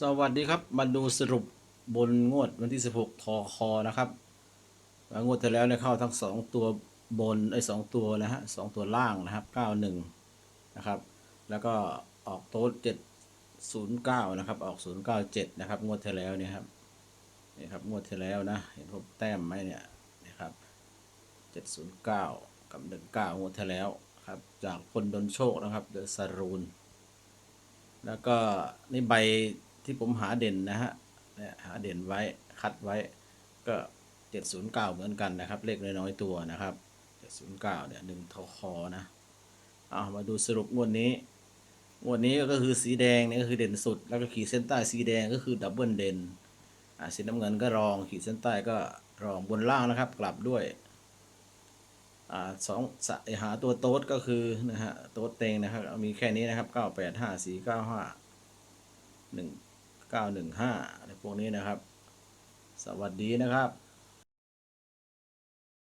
สวัสดีครับ มาดูสรุปบนงวดวันที่ 16 ทอคอนะครับงวดที่แล้วเนี่ยเข้าทั้ง 2 ตัวบนไอ้สองตัวนะฮะสองตัวล่างนะครับ 91 นะครับ แล้วก็ออกโต๊ด709 นะครับ ออก 097 นะครับ งวดที่แล้วเนี่ยครับนี่ครับงวดที่แล้วนะ เห็นผมแต้มไหมเนี่ยนะครับ 709 กับ 19 งวดที่แล้วครับ จากคนดนโชคนะครับ เดอะซารูนแล้วก็นี่ใบ ที่ผมหาเด่นนะฮะเนี่ยหาเด่นไว้คัดไว้ก็709เหมือนกันนะครับ เลขน้อยๆตัวนะครับ709เนี่ยหนึ่งทคอนะเอามาดูสรุปงวดนี้งวดนี้ก็คือสีแดงเนี่ยก็คือเด่นสุด แล้วก็ขีดเส้นใต้สีแดงก็คือดับเบิลเด่นอ่าสีน้ำเงินก็รองขีดเส้นใต้ก็รองบนล่างนะครับ กลับด้วยอ่าสองสะหาตัวโต๊ดก็คือนะฮะโต๊ดเต็งนะครับ มีแค่นี้นะครับเก้าแปดห้าสี่เก้าห้าหนึ่ง เก้าหนึ่งห้าอะไรพวกนี้นะครับ สวัสดีนะครับ